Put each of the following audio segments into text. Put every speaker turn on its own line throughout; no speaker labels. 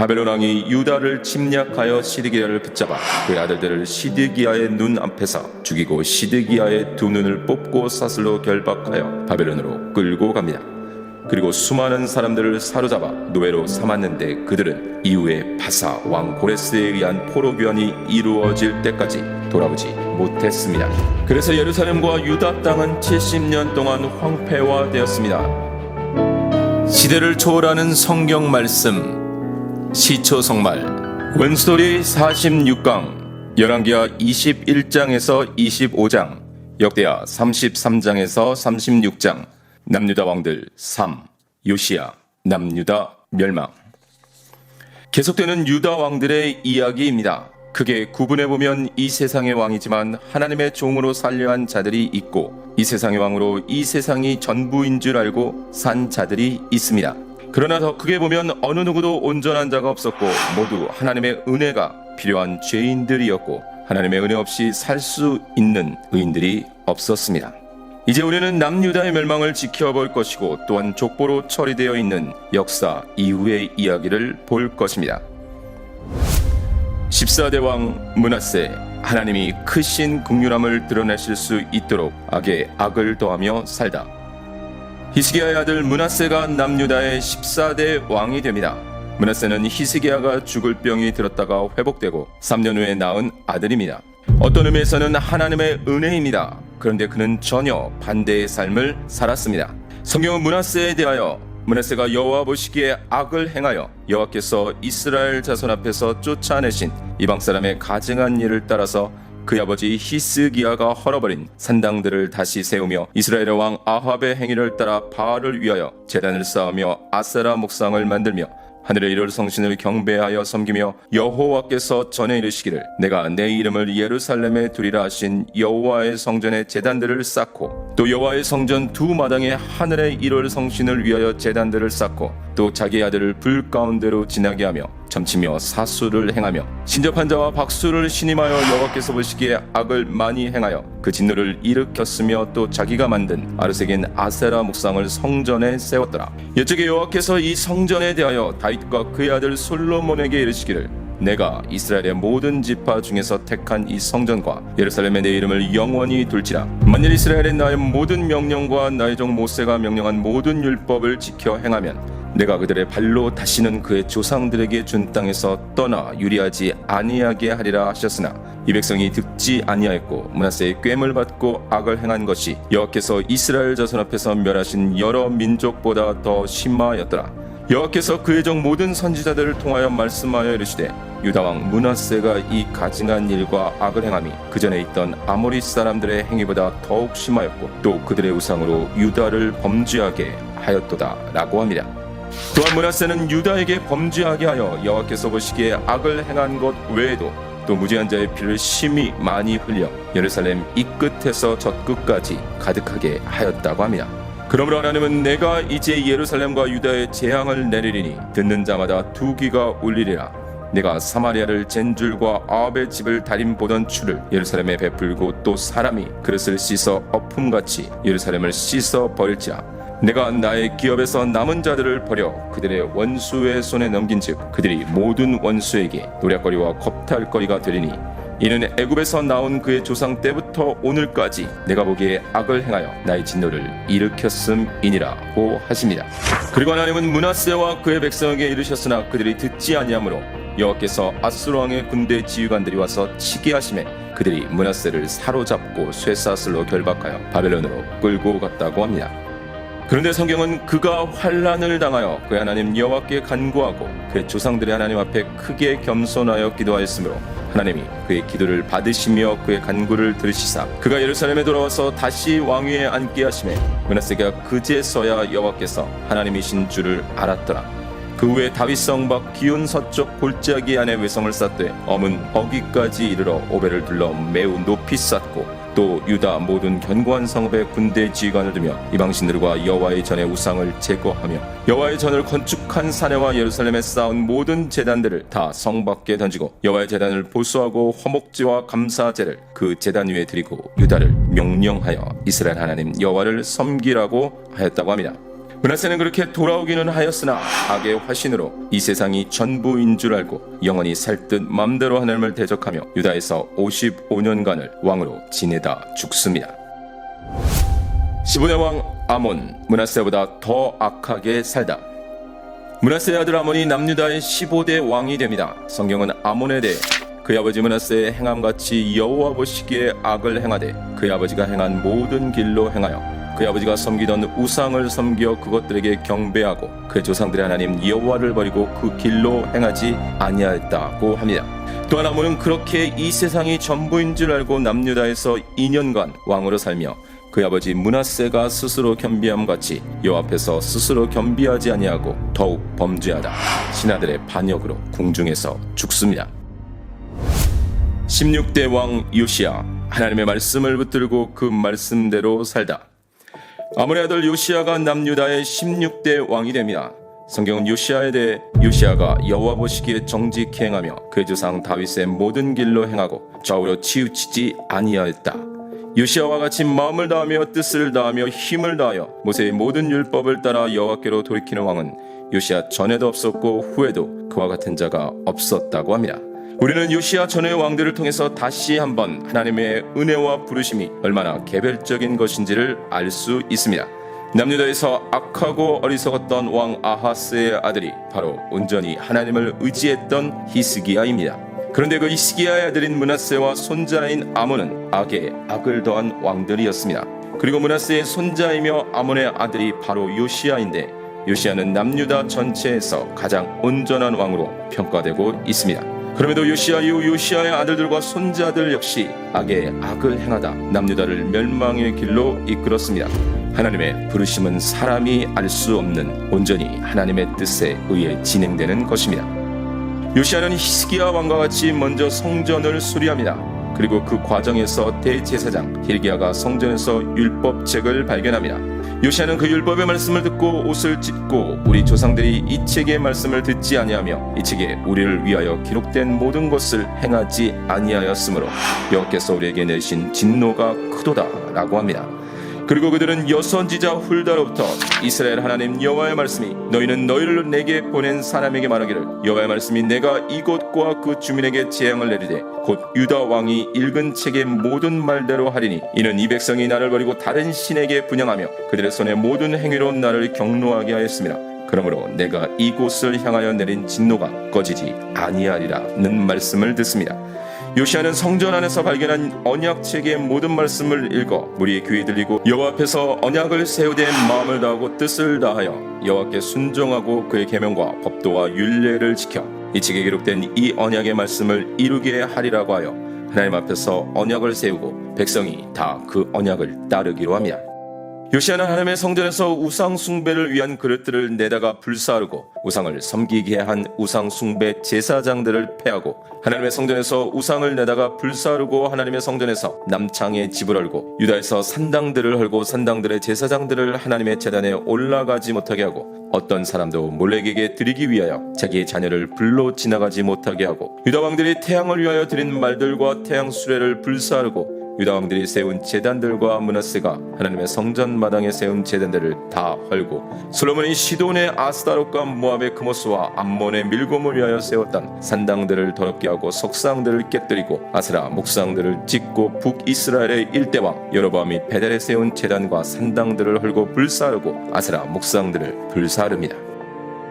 바벨론 왕이 유다를 침략하여 시드기야를 붙잡아 그의 아들들을 시드기야의 눈 앞에서 죽이고 시드기야의 두 눈을 뽑고 사슬로 결박하여 바벨론으로 끌고 갑니다. 그리고 수많은 사람들을 사로잡아 노예로 삼았는데 그들은 이후에 바사 왕 고레스에 의한 포로 교환이 이루어질 때까지 돌아오지 못했습니다. 그래서 예루살렘과 유다 땅은 70년 동안 황폐화되었습니다. 시대를 초월하는 성경 말씀 시초성말 원스토리 46강 열왕기하 21장에서 25장 역대하 33장에서 36장 남유다 왕들 3 요시야 남유다 멸망 계속되는 유다 왕들의 이야기입니다. 크게 구분해 보면 이 세상의 왕이지만 하나님의 종으로 살려한 자들이 있고 이 세상의 왕으로 이 세상이 전부인 줄 알고 산 자들이 있습니다. 그러나 더 크게 보면 어느 누구도 온전한 자가 없었고 모두 하나님의 은혜가 필요한 죄인들이었고 하나님의 은혜 없이 살 수 있는 의인들이 없었습니다. 이제 우리는 남유다의 멸망을 지켜볼 것이고 또한 족보로 처리되어 있는 역사 이후의 이야기를 볼 것입니다. 14대 왕 문하세 하나님이 크신 극률함을 드러내실 수 있도록 악에 악을 더하며 살다. 히스기야의 아들 문하세가 남유다의 14대 왕이 됩니다. 문하세는 히스기야가 죽을 병이 들었다가 회복되고 3년 후에 낳은 아들입니다. 어떤 의미에서는 하나님의 은혜입니다. 그런데 그는 전혀 반대의 삶을 살았습니다. 성경은 문하세에 대하여 문하세가 여호와 보시기에 악을 행하여 여호와께서 이스라엘 자손 앞에서 쫓아내신 이방 사람의 가증한 일을 따라서 그 아버지 히스기야가 헐어버린 산당들을 다시 세우며 이스라엘의 왕 아합의 행위를 따라 바알을 위하여 제단을 쌓으며 아세라 목상을 만들며 하늘의 이를 성신을 경배하여 섬기며 여호와께서 전에 이르시기를 내가 내 이름을 예루살렘에 두리라 하신 여호와의 성전에 제단들을 쌓고 또 여호와의 성전 두 마당에 하늘의 일월 성신을 위하여 제단들을 쌓고 또 자기 아들을 불 가운데로 지나게 하며 점치며 사수를 행하며 신접한 자와 박수를 신임하여 여호와께서 보시기에 악을 많이 행하여 그 진노를 일으켰으며 또 자기가 만든 아르세긴 아세라 묵상을 성전에 세웠더라. 이쪽에 여호와께서 이 성전에 대하여 다윗과 그의 아들 솔로몬에게 이르시기를 내가 이스라엘의 모든 지파 중에서 택한 이 성전과 예루살렘의 내 이름을 영원히 둘지라. 만일 이스라엘의 나의 모든 명령과 나의 종 모세가 명령한 모든 율법을 지켜 행하면 내가 그들의 발로 다시는 그의 조상들에게 준 땅에서 떠나 유리하지 아니하게 하리라 하셨으나 이 백성이 듣지 아니하였고 문하세의 꿰을 받고 악을 행한 것이 여호와께서 이스라엘 자손 앞에서 멸하신 여러 민족보다 더 심하였더라 여호와께서 그의 종 모든 선지자들을 통하여 말씀하여 이르시되 유다 왕 문하세가 이 가증한 일과 악을 행함이 그 전에 있던 아모리 사람들의 행위보다 더욱 심하였고 또 그들의 우상으로 유다를 범죄하게 하였도다라고 합니다. 또한 문하세는 유다에게 범죄하게 하여 여호와께서 보시기에 악을 행한 것 외에도 또 무지한 자의 피를 심히 많이 흘려 예루살렘 이 끝에서 저 끝까지 가득하게 하였다고 합니다. 그러므로 하나님은 내가 이제 예루살렘과 유다의 재앙을 내리리니 듣는 자마다 두 귀가 울리리라. 내가 사마리아를 잰 줄과 아합의 집을 달인 보던 추를 예루살렘에 베풀고 또 사람이 그릇을 씻어 엎음같이 예루살렘을 씻어 버릴지라. 내가 나의 기업에서 남은 자들을 버려 그들의 원수의 손에 넘긴즉 그들이 모든 원수에게 노략거리와 겁탈거리가 되리니 이는 애굽에서 나온 그의 조상 때부터 오늘까지 내가 보기에 악을 행하여 나의 진노를 일으켰음이니라고 하십니다. 그리고 하나님은 문하세와 그의 백성에게 이르셨으나 그들이 듣지 아니하므로 여호와께서 아수르 왕의 군대 지휘관들이 와서 치게 하심에 그들이 문하세를 사로잡고 쇠사슬로 결박하여 바벨론으로 끌고 갔다고 합니다. 그런데 성경은 그가 환란을 당하여 그의 하나님 여호와께 간구하고 그의 조상들의 하나님 앞에 크게 겸손하여 기도하였으므로 하나님이 그의 기도를 받으시며 그의 간구를 들으시사 그가 예루살렘에 돌아와서 다시 왕위에 앉게 하심에 문하세가 그제서야 여호와께서 하나님이신 줄을 알았더라. 그 후에 다윗성 밖 기온 서쪽 골짜기 안에 외성을 쌓되 엄은 거기까지 이르러 오베를 둘러 매우 높이 쌓고 또 유다 모든 견고한 성읍에 군대 지휘관을 두며 이방신들과 여호와의 전의 우상을 제거하며 여호와의 전을 건축한 사내와 예루살렘에 쌓은 모든 제단들을 다 성 밖에 던지고 여호와의 제단을 보수하고 화목제와 감사제를 그 제단 위에 드리고 유다를 명령하여 이스라엘 하나님 여호와를 섬기라고 하였다고 합니다. 문하세는 그렇게 돌아오기는 하였으나 악의 화신으로 이 세상이 전부인 줄 알고 영원히 살 듯 맘대로 하나님을 대적하며 유다에서 55년간을 왕으로 지내다 죽습니다. 15대 왕 아몬 문하세보다 더 악하게 살다. 문하세의 아들 아몬이 남유다의 15대 왕이 됩니다. 성경은 아몬에 대해 그의 아버지 문하세의 행함같이 여호와 보시기에 악을 행하되 그의 아버지가 행한 모든 길로 행하여 그의 아버지가 섬기던 우상을 섬겨 그것들에게 경배하고 그의 조상들의 하나님 여호와를 버리고 그 길로 행하지 아니하였다고 합니다. 또한 아몬은 그렇게 이 세상이 전부인 줄 알고 남유다에서 2년간 왕으로 살며 그의 아버지 문하세가 스스로 겸비함 같이 여호와 앞에서 스스로 겸비하지 아니하고 더욱 범죄하다 신하들의 반역으로 궁중에서 죽습니다. 16대 왕 요시야 하나님의 말씀을 붙들고 그 말씀대로 살다. 아몬의 아들 요시야가 남유다의 16대 왕이 됩니다. 성경은 요시야에 대해 요시야가 여호와 보시기에 정직히 행하며 그의 조상 다윗의 모든 길로 행하고 좌우로 치우치지 아니하였다. 요시야와 같이 마음을 다하며 뜻을 다하며 힘을 다하여 모세의 모든 율법을 따라 여호와께로 돌이키는 왕은 요시야 전에도 없었고 후에도 그와 같은 자가 없었다고 합니다. 우리는 요시야 전의 왕들을 통해서 다시 한번 하나님의 은혜와 부르심이 얼마나 개별적인 것인지를 알 수 있습니다. 남유다에서 악하고 어리석었던 왕 아하스의 아들이 바로 온전히 하나님을 의지했던 히스기야입니다. 그런데 그 히스기야의 아들인 문하세와 손자인 아몬은 악에 악을 더한 왕들이었습니다. 그리고 문하세의 손자이며 아몬의 아들이 바로 요시야인데 요시야는 남유다 전체에서 가장 온전한 왕으로 평가되고 있습니다. 그럼에도 요시야 이후 요시야의 아들들과 손자들 역시 악에 악을 행하다 남유다를 멸망의 길로 이끌었습니다. 하나님의 부르심은 사람이 알 수 없는 온전히 하나님의 뜻에 의해 진행되는 것입니다. 요시아는 히스기야 왕과 같이 먼저 성전을 수리합니다. 그리고 그 과정에서 대제사장 힐기야가 성전에서 율법책을 발견합니다. 요시아는 그 율법의 말씀을 듣고 옷을 찢고 우리 조상들이 이 책의 말씀을 듣지 아니하며 이 책에 우리를 위하여 기록된 모든 것을 행하지 아니하였으므로 여호와께서 우리에게 내신 진노가 크도다라고 합니다. 그리고 그들은 여선지자 훌다로부터 이스라엘 하나님 여호와의 말씀이 너희는 너희를 내게 보낸 사람에게 말하기를 여호와의 말씀이 내가 이곳과 그 주민에게 재앙을 내리되 곧 유다 왕이 읽은 책의 모든 말대로 하리니 이는 이 백성이 나를 버리고 다른 신에게 분양하며 그들의 손의 모든 행위로 나를 경노하게 하였습니다. 그러므로 내가 이곳을 향하여 내린 진노가 꺼지지 아니하리라는 말씀을 듣습니다. 요시아는 성전 안에서 발견한 언약책의 모든 말씀을 읽어 무리의 귀에 들리고 여호와 앞에서 언약을 세우되 마음을 다하고 뜻을 다하여 여호와께 순종하고 그의 계명과 법도와 율례를 지켜 이 책에 기록된 이 언약의 말씀을 이루게 하리라고 하여 하나님 앞에서 언약을 세우고 백성이 다 그 언약을 따르기로 합니다. 요시아는 하나님의 성전에서 우상 숭배를 위한 그릇들을 내다가 불사르고 우상을 섬기게 한 우상 숭배 제사장들을 패하고 하나님의 성전에서 우상을 내다가 불사르고 하나님의 성전에서 남창에 집을 헐고 유다에서 산당들을 헐고 산당들의 제사장들을 하나님의 재단에 올라가지 못하게 하고 어떤 사람도 몰렉에게 드리기 위하여 자기의 자녀를 불로 지나가지 못하게 하고 유다 왕들이 태양을 위하여 드린 말들과 태양 수레를 불사르고 유다 왕들이 세운 제단들과 문하세가 하나님의 성전 마당에 세운 제단들을 다 헐고 솔로몬이 시돈의 아스타롯과 모압의 크모스와 암몬의 밀곰을 위하여 세웠던 산당들을 더럽게 하고 석상들을 깨뜨리고 아스라 목상들을 짓고 북이스라엘의 일대왕 여로보암이 베델에 세운 제단과 산당들을 헐고 불사르고 아스라 목상들을 불사릅니다.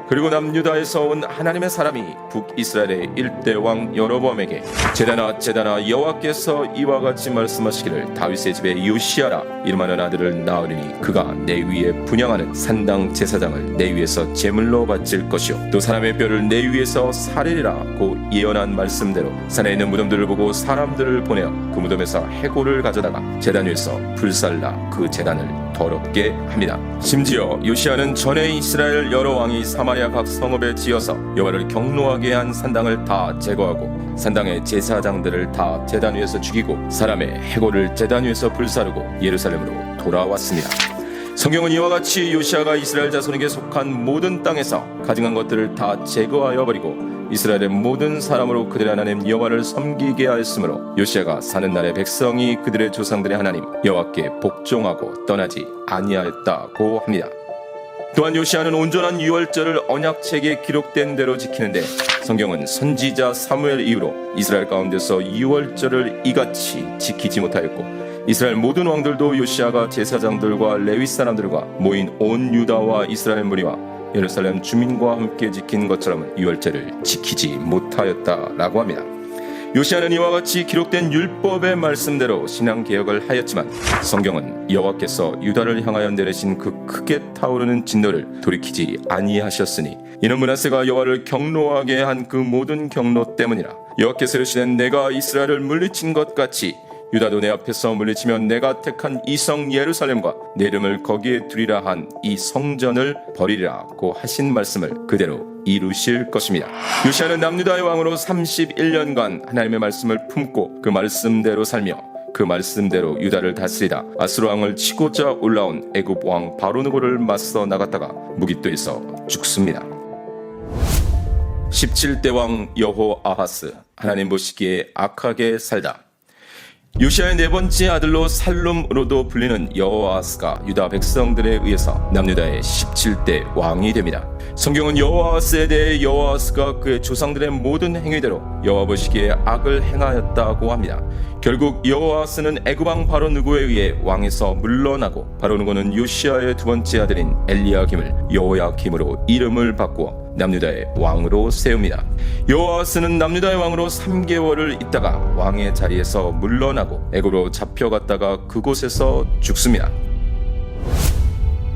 그리고 남유다에서 온 하나님의 사람이 북이스라엘의 일대 왕 여로보암에게 제다나 제다나 여호와께서 이와 같이 말씀하시기를 다윗의 집에 요시아라. 이름하는 아들을 낳으리니 그가 내 위에 분양하는 산당 제사장을 내 위에서 제물로 바칠 것이요. 또 사람의 뼈를 내 위에서 살리리라고 예언한 말씀대로 산에 있는 무덤들을 보고 사람들을 보내어 그 무덤에서 해골을 가져다가 제단 위에서 불살라 그 제단을 더럽게 합니다. 심지어 요시아는 전에 이스라엘 여러 왕이 사마리아 각 성읍에 지어서 여호와를 경노하게 한 산당을 다 제거하고 산당의 제사장들을 다 제단 위에서 죽이고 사람의 해골을 제단 위에서 불사르고 예루살렘으로 돌아왔습니다. 성경은 이와 같이 요시아가 이스라엘 자손에게 속한 모든 땅에서 가증한 것들을 다 제거하여 버리고 이스라엘의 모든 사람으로 그들의 하나님 여호와를 섬기게 하였으므로 요시아가 사는 날에 백성이 그들의 조상들의 하나님 여호와께 복종하고 떠나지 아니하였다고 합니다. 또한 요시아는 온전한 유월절을 언약책에 기록된 대로 지키는데 성경은 선지자 사무엘 이후로 이스라엘 가운데서 유월절을 이같이 지키지 못하였고 이스라엘 모든 왕들도 요시아가 제사장들과 레위 사람들과 모인 온 유다와 이스라엘 무리와 예루살렘 주민과 함께 지킨 것처럼 유월절을 지키지 못하였다라고 합니다. 요시아는 이와 같이 기록된 율법의 말씀대로 신앙 개혁을 하였지만 성경은 여호와께서 유다를 향하여 내리신 그 크게 타오르는 진노를 돌이키지 아니하셨으니 이는 문하세가 여호와를 경노하게 한 그 모든 경노 때문이라 여호와께서 이르시는 내가 이스라엘을 물리친 것 같이 유다도 내 앞에서 물리치면 내가 택한 이 성 예루살렘과 내 이름을 거기에 두리라 한 이 성전을 버리라고 하신 말씀을 그대로 이루실 것입니다. 요시아는 남유다의 왕으로 31년간 하나님의 말씀을 품고 그 말씀대로 살며 그 말씀대로 유다를 다스리다 아스로 왕을 치고자 올라온 애굽 왕 바로누고를 맞서 나갔다가 무기또에서 죽습니다. 17대 왕 여호 아하스 하나님 보시기에 악하게 살다 요시아의 네 번째 아들로 살룸으로도 불리는 여호아스가 유다 백성들에 의해서 남유다의 17대 왕이 됩니다. 성경은 여호아스에 대해 여호아스가 그의 조상들의 모든 행위대로 여호와 보시기에 악을 행하였다고 합니다. 결국 여호아스는 애굽왕 바로 누구에 의해 왕에서 물러나고 바로 누구는 요시아의 두 번째 아들인 엘리야김을 여호야김으로 이름을 바꾸어 남유다의 왕으로 세웁니다. 여호아스는 남유다의 왕으로 3개월을 있다가 왕의 자리에서 물러나고 애굽으로 잡혀갔다가 그곳에서 죽습니다.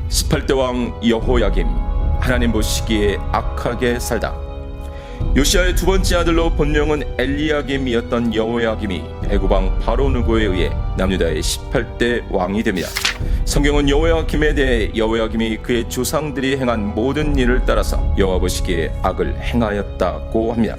18대 왕 여호야김 하나님 보시기에 악하게 살다. 요시아의 두 번째 아들로 본명은 엘리야김이었던 여호야김이 애굽왕 바로 누고에 의해 남유다의 18대 왕이 됩니다. 성경은 여호야김에 대해 여호야김이 그의 조상들이 행한 모든 일을 따라서 여호와 보시기에 악을 행하였다고 합니다.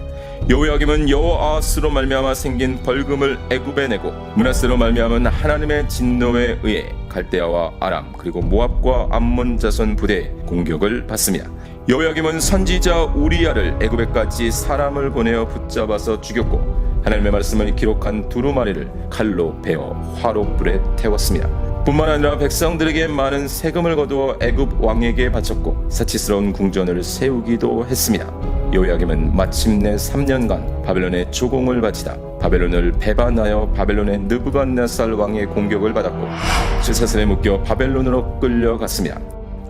여호야김은 여호아스로 말미암아 생긴 벌금을 애굽에 내고 문하스로 말미암은 하나님의 진노에 의해 갈대아와 아람 그리고 모압과 암몬 자손 부대의 공격을 받습니다. 여호야김은 선지자 우리야를 애굽에까지 사람을 보내어 붙잡아서 죽였고 하나님의 말씀을 기록한 두루마리를 칼로 베어 화로 불에 태웠습니다. 뿐만 아니라 백성들에게 많은 세금을 거두어 애굽 왕에게 바쳤고 사치스러운 궁전을 세우기도 했습니다. 요야김은 마침내 3년간 바벨론의 조공을 바치다 바벨론을 배반하여 바벨론의 느부갓네살 왕의 공격을 받았고 실사슬에 묶여 바벨론으로 끌려갔습니다.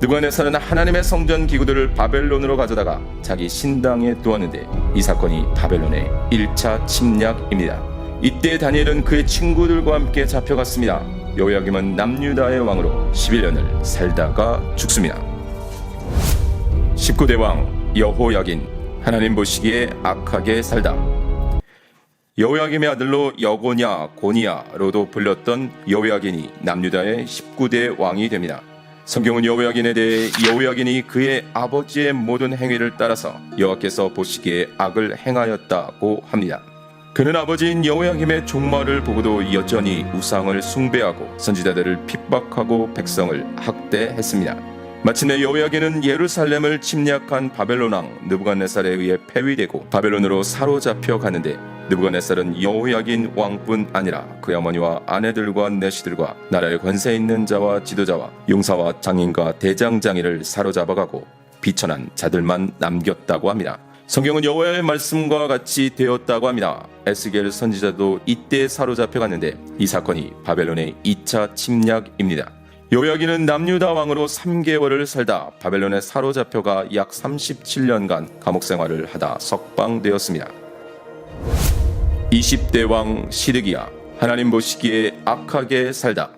느부갓네살은 하나님의 성전 기구들을 바벨론으로 가져다가 자기 신당에 두었는데 이 사건이 바벨론의 1차 침략입니다. 이때 다니엘은 그의 친구들과 함께 잡혀갔습니다. 요야김은 남유다의 왕으로 11년을 살다가 죽습니다. 19대 왕 여호야긴 하나님 보시기에 악하게 살다. 여호야김의 아들로 여고냐 고니야로도 불렸던 여호야긴이 남유다의 19대 왕이 됩니다. 성경은 여호야긴에 대해 여호야긴이 그의 아버지의 모든 행위를 따라서 여호와께서 보시기에 악을 행하였다고 합니다. 그는 아버지인 여호야김의 종말을 보고도 여전히 우상을 숭배하고 선지자들을 핍박하고 백성을 학대했습니다. 마침내 여호야긴은 예루살렘을 침략한 바벨론 왕 느부갓네살에 의해 폐위되고 바벨론으로 사로잡혀 가는데 느부갓네살은 여호야긴 왕뿐 아니라 그의 어머니와 아내들과 내시들과 나라의 권세 있는 자와 지도자와 용사와 장인과 대장장이를 사로잡아가고 비천한 자들만 남겼다고 합니다. 성경은 여호와의 말씀과 같이 되었다고 합니다. 에스겔 선지자도 이때 사로잡혀 갔는데 이 사건이 바벨론의 2차 침략입니다. 요야기는 남유다 왕으로 3개월을 살다 바벨론에 사로잡혀가 약 37년간 감옥 생활을 하다 석방되었습니다. 20대 왕 시드기야 하나님 보시기에 악하게 살다.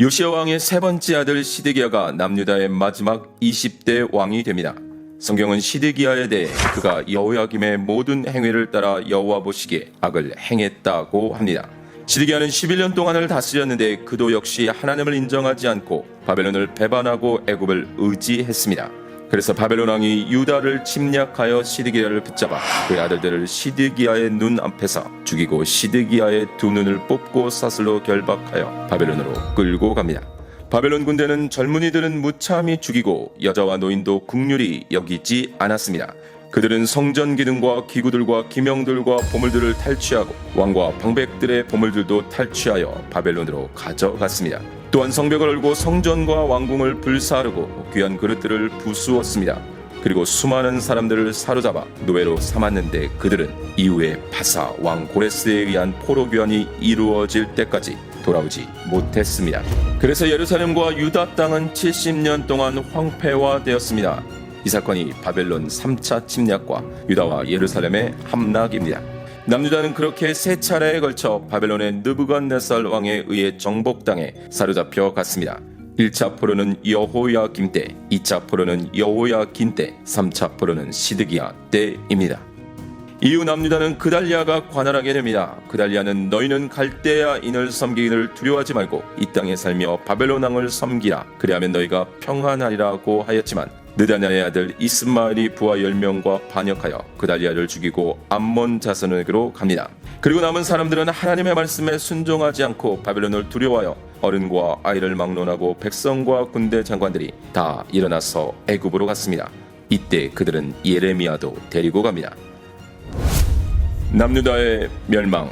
요시아 왕의 세 번째 아들 시드기야가 남유다의 마지막 20대 왕이 됩니다. 성경은 시드기야에 대해 그가 여호야김의 모든 행위를 따라 여호와 보시기에 악을 행했다고 합니다. 시드기야는 11년 동안을 다스렸는데 그도 역시 하나님을 인정하지 않고 바벨론을 배반하고 애굽을 의지했습니다. 그래서 바벨론 왕이 유다를 침략하여 시드기야를 붙잡아 그의 아들들을 시드기야의 눈 앞에서 죽이고 시드기야의 두 눈을 뽑고 사슬로 결박하여 바벨론으로 끌고 갑니다. 바벨론 군대는 젊은이들은 무참히 죽이고 여자와 노인도 국률이 여기지 않았습니다. 그들은 성전 기능과 기구들과 기명들과 보물들을 탈취하고 왕과 방백들의 보물들도 탈취하여 바벨론으로 가져갔습니다. 또한 성벽을 열고 성전과 왕궁을 불사르고 귀한 그릇들을 부수었습니다. 그리고 수많은 사람들을 사로잡아 노예로 삼았는데 그들은 이후에 바사 왕 고레스에 의한 포로 교환이 이루어질 때까지 돌아오지 못했습니다. 그래서 예루살렘과 유다 땅은 70년 동안 황폐화되었습니다. 이 사건이 바벨론 3차 침략과 유다와 예루살렘의 함락입니다. 남유다는 그렇게 세 차례에 걸쳐 바벨론의 느부갓네살 왕에 의해 정복당해 사로잡혀 갔습니다. 1차 포로는 여호야김 때, 2차 포로는 여호야긴 때, 3차 포로는 시드기야 때입니다. 이후 남유다는 그달리아가 관할하게 됩니다. 그달리아는 너희는 갈대아인을 섬기기를 두려워하지 말고 이 땅에 살며 바벨론 왕을 섬기라. 그리하면 너희가 평안하리라고 하였지만 느다냐의 아들 이스마엘이 부하 10명과 반역하여 그달리아를 죽이고 암몬 자손에게로 갑니다. 그리고 남은 사람들은 하나님의 말씀에 순종하지 않고 바벨론을 두려워하여 어른과 아이를 막론하고 백성과 군대 장관들이 다 일어나서 애굽으로 갔습니다. 이때 그들은 예레미야도 데리고 갑니다. 남유다의 멸망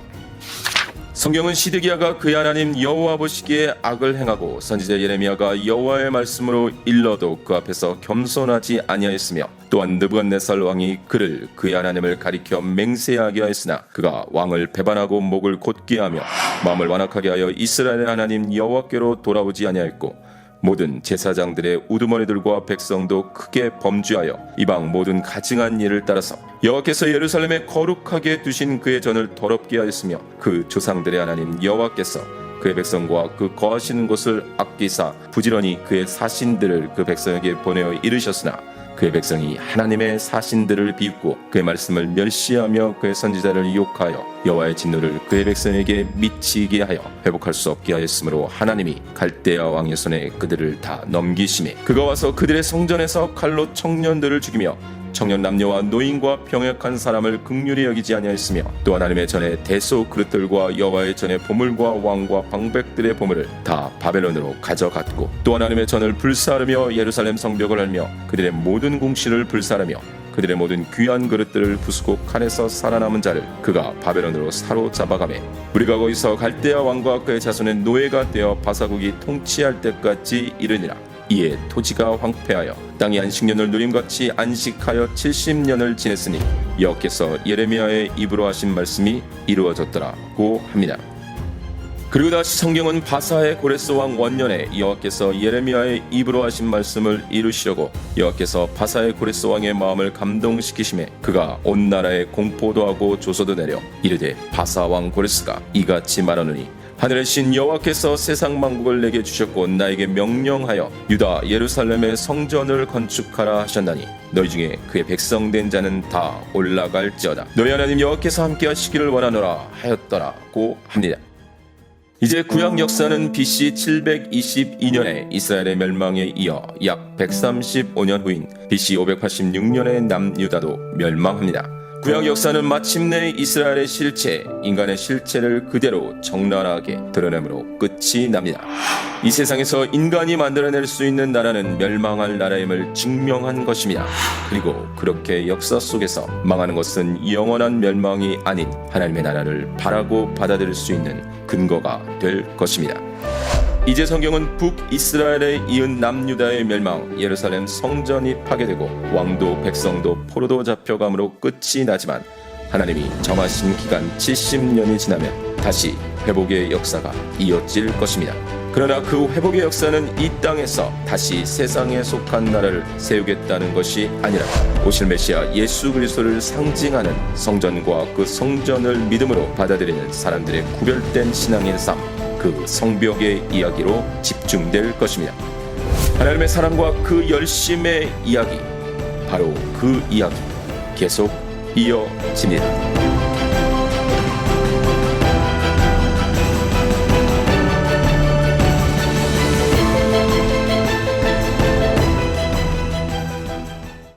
성경은 시드기야가 그의 하나님 여호와 보시기에 악을 행하고 선지자 예레미야가 여호와의 말씀으로 일러도 그 앞에서 겸손하지 아니하였으며 또한 느부갓네살 왕이 그를 그의 하나님을 가리켜 맹세하게 하였으나 그가 왕을 배반하고 목을 곧게 하며 마음을 완악하게 하여 이스라엘의 하나님 여호와께로 돌아오지 아니하였고 모든 제사장들의 우두머리들과 백성도 크게 범죄하여 이방 모든 가증한 일을 따라서 여호와께서 예루살렘에 거룩하게 두신 그의 전을 더럽게 하였으며 그 조상들의 하나님 여호와께서 그의 백성과 그 거하시는 곳을 아끼사 부지런히 그의 사신들을 그 백성에게 보내어 이르셨으나 그의 백성이 하나님의 사신들을 비웃고 그의 말씀을 멸시하며 그의 선지자를 욕하여 여호와의 진노를 그의 백성에게 미치게 하여 회복할 수 없게 하였으므로 하나님이 갈대아 왕의 손에 그들을 다 넘기심에 그가 와서 그들의 성전에서 칼로 청년들을 죽이며 청년 남녀와 노인과 병약한 사람을 극률히 여기지 아니하였으며 또 하나님의 전에 대소 그릇들과 여호와의 전에 보물과 왕과 방백들의 보물을 다 바벨론으로 가져갔고 또 하나님의 전을 불사르며 예루살렘 성벽을 알며 그들의 모든 궁실을 불사르며 그들의 모든 귀한 그릇들을 부수고 칼에서 살아남은 자를 그가 바벨론으로 사로잡아가매 우리가 거기서 갈대아 왕과 그의 자손의 노예가 되어 바사국이 통치할 때까지 이르니라 이에 토지가 황폐하여 땅이 안식년을 누림같이 안식하여 70년을 지냈으니 여호께서 예레미야의 입으로 하신 말씀이 이루어졌더라고 합니다. 그리고 다시 성경은 바사의 고레스 왕 원년에 여호와께서 예레미야의 입으로 하신 말씀을 이루시려고 여호와께서 바사의 고레스 왕의 마음을 감동시키심에 그가 온 나라에 공포도 하고 조서도 내려 이르되 바사 왕 고레스가 이같이 말하노니 하늘의 신 여호와께서 세상 만국을 내게 주셨고 나에게 명령하여 유다 예루살렘의 성전을 건축하라 하셨나니 너희 중에 그의 백성된 자는 다 올라갈지어다 너희 하나님 여호와께서 함께 하시기를 원하노라 하였더라고 합니다. 이제 구약 역사는 BC 722년에 이스라엘의 멸망에 이어 약 135년 후인 BC 586년에 남유다도 멸망합니다. 구약 역사는 마침내 이스라엘의 실체, 인간의 실체를 그대로 적나라하게 드러내므로 끝이 납니다. 이 세상에서 인간이 만들어낼 수 있는 나라는 멸망할 나라임을 증명한 것입니다. 그리고 그렇게 역사 속에서 망하는 것은 영원한 멸망이 아닌 하나님의 나라를 바라고 받아들일 수 있는 근거가 될 것입니다. 이제 성경은 북이스라엘에 이은 남유다의 멸망, 예루살렘 성전이 파괴되고 왕도 백성도 포로도 잡혀감으로 끝이 나지만 하나님이 정하신 기간 70년이 지나면 다시 회복의 역사가 이어질 것입니다. 그러나 그 회복의 역사는 이 땅에서 다시 세상에 속한 나라를 세우겠다는 것이 아니라 오실 메시아 예수 그리스도를 상징하는 성전과 그 성전을 믿음으로 받아들이는 사람들의 구별된 신앙의 삶, 그 성벽의 이야기로 집중될 것입니다. 하나님의 사랑과 그 열심의 이야기, 바로 그 이야기 계속 이어집니다.